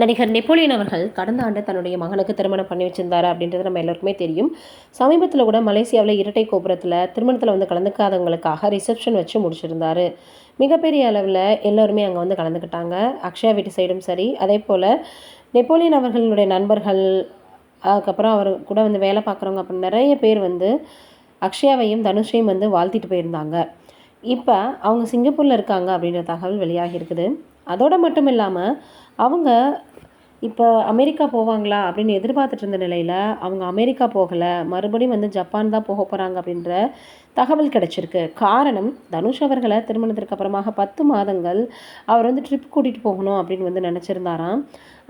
நடிகர் நெப்போலியன் அவர்கள் கடந்த ஆண்டு தன்னுடைய மகனுக்கு திருமணம் பண்ணி வச்சிருந்தாரு அப்படின்றது நம்ம எல்லாருக்குமே தெரியும். சமீபத்தில் கூட மலேசியாவில் இரட்டை கோபுரத்தில் திருமணத்தில் வந்து கலந்துக்காதவங்களுக்காக ரிசப்ஷன் வச்சு முடிச்சிருந்தாரு. மிகப்பெரிய அளவில் எல்லோருமே அங்கே வந்து கலந்துக்கிட்டாங்க. அக்ஷயா வீட்டு சைடும் சரி. அதே போல் நெப்போலியன் அவர்களுடைய நண்பர்கள் அதுக்கப்புறம் அவர் கூட வந்து வேலை பார்க்குறவங்க அப்படின்னு நிறைய பேர் வந்து அக்ஷயாவையும் தனுஷையும் வந்து வாழ்த்திட்டு போயிருந்தாங்க. இப்போ அவங்க சிங்கப்பூரில் இருக்காங்க அப்படின்ற தகவல் வெளியாகி இருக்குது. அதோடு மட்டும் இல்லாமல் அவங்க இப்போ அமெரிக்கா போவாங்களா அப்படின்னு எதிர்பார்த்துட்டு இருந்த நிலையில் அவங்க அமெரிக்கா போகலை. மறுபடியும் வந்து ஜப்பான் தான் போக போகிறாங்க அப்படின்ற தகவல் கிடச்சிருக்கு. காரணம் தனுஷ் அவர்களை திருமணத்திற்கு அப்புறமாக பத்து மாதங்கள் அவர் வந்து ட்ரிப் கூட்டிகிட்டு போகணும் அப்படின்னு வந்து நினச்சிருந்தாராம்.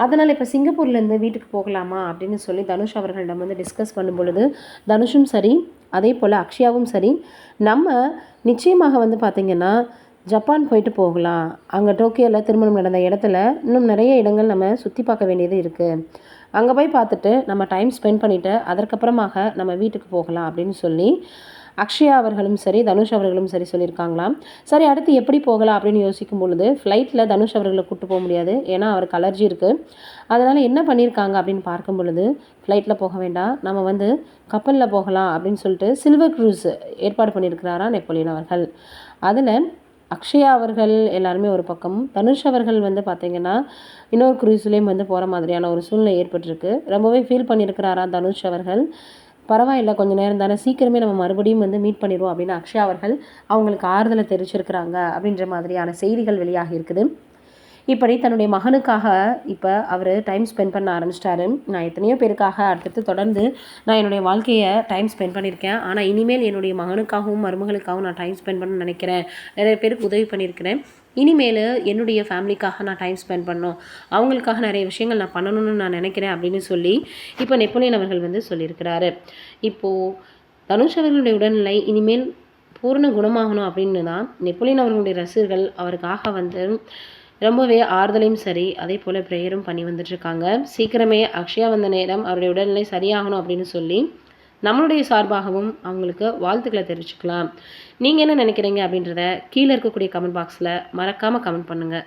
அதனால் இப்போ சிங்கப்பூர்லேருந்து வீட்டுக்கு போகலாமா அப்படின்னு சொல்லி தனுஷ் அவர்களிடம் வந்து டிஸ்கஸ் பண்ணும் பொழுது தனுஷும் சரி அதே போல் அக்ஷயாவும் சரி நம்ம நிச்சயமாக வந்து பார்த்திங்கன்னா ஜப்பான் போயிட்டு போகலாம். அங்கே டோக்கியோவில் திருமணம் நடந்த இடத்துல இன்னும் நிறைய இடங்கள் நம்ம சுற்றி பார்க்க வேண்டியது இருக்குது அங்கே போய் பார்த்துட்டு நம்ம டைம் ஸ்பெண்ட் பண்ணிவிட்டு அதற்கப்புறமாக நம்ம வீட்டுக்கு போகலாம் அப்படின்னு சொல்லி அக்ஷயா அவர்களும் சரி தனுஷ் அவர்களும் சரி சொல்லியிருக்காங்களாம். சரி அடுத்து எப்படி போகலாம் அப்படின்னு யோசிக்கும் பொழுது ஃப்ளைட்டில் தனுஷ் அவர்களை கூப்பிட்டு போக முடியாது. ஏன்னா அவருக்கு அலர்ஜி இருக்குது அதனால் என்ன பண்ணியிருக்காங்க அப்படின்னு பார்க்கும் பொழுது ஃப்ளைட்டில் போக வேண்டாம். நம்ம வந்து கப்பலில் போகலாம் அப்படின்னு சொல்லிட்டு சில்வர் க்ரூஸ் ஏற்பாடு பண்ணியிருக்கிறாரா நெப்போலியன் அவர்கள். அதில் அக்ஷயா அவர்கள் எல்லாருமே ஒரு பக்கம். தனுஷ் அவர்கள் வந்து பார்த்திங்கன்னா இன்னொரு க்ரூஸ்லேயும் வந்து போகிற மாதிரியான ஒரு சூழ்நிலை ஏற்பட்டிருக்கு. ரொம்பவே ஃபீல் பண்ணியிருக்கிறாரா தனுஷ் அவர்கள்? பரவாயில்ல கொஞ்சம் நேரம் தானே சீக்கிரமே நம்ம மறுபடியும் வந்து மீட் பண்ணிடுவோம் அப்படின்னு அக்ஷயா அவர்கள் அவங்களுக்கு ஆறுதலை தெரிவிச்சிருக்கிறாங்க அப்படின்ற மாதிரியான செய்திகள் வெளியாகி இருக்குது. இப்படி தன்னுடைய மகனுக்காக இப்போ அவர் டைம் ஸ்பெண்ட் பண்ண ஆரம்பிச்சிட்டாரு. நான் எத்தனையோ பேருக்காக அடுத்தடுத்து தொடர்ந்து நான் என்னுடைய வாழ்க்கையை டைம் ஸ்பெண்ட் பண்ணியிருக்கேன். ஆனால் இனிமேல் என்னுடைய மகனுக்காகவும் மருமகளுக்காகவும் நான் டைம் ஸ்பெண்ட் பண்ண நினைக்கிறேன். நிறைய பேருக்கு உதவி பண்ணியிருக்கிறேன். இனிமேல் என்னுடைய ஃபேமிலிக்காக நான் டைம் ஸ்பெண்ட் பண்ணணும். அவங்களுக்காக நிறைய விஷயங்கள் நான் பண்ணணும்னு நான் நினைக்கிறேன் அப்படின்னு சொல்லி இப்போ நெப்போலியன் அவர்கள் வந்து சொல்லியிருக்கிறாரு. இப்போது தனுஷ் அவர்களுடைய உடல்நிலை இனிமேல் பூர்ண குணமாகணும் அப்படின்னு தான் நெப்போலியன் அவர்களுடைய ரசிகர்கள் அவருக்காக வந்து ரொம்பவே ஆறுதலையும் சரி அதே போல் ப்ரேயரும் பண்ணி வந்துட்டுருக்காங்க. சீக்கிரமே அக்ஷயா வந்த நேரம் அவருடைய உடல்நிலை சரியாகணும் அப்படின்னு சொல்லி நம்மளுடைய சார்பாகவும் அவங்களுக்கு வாழ்த்துக்களை தெரிவிச்சுக்கலாம். நீங்கள் என்ன நினைக்கிறீங்க அப்படின்றத கீழே இருக்கக்கூடிய கமெண்ட் பாக்ஸில் மறக்காமல் கமெண்ட் பண்ணுங்கள்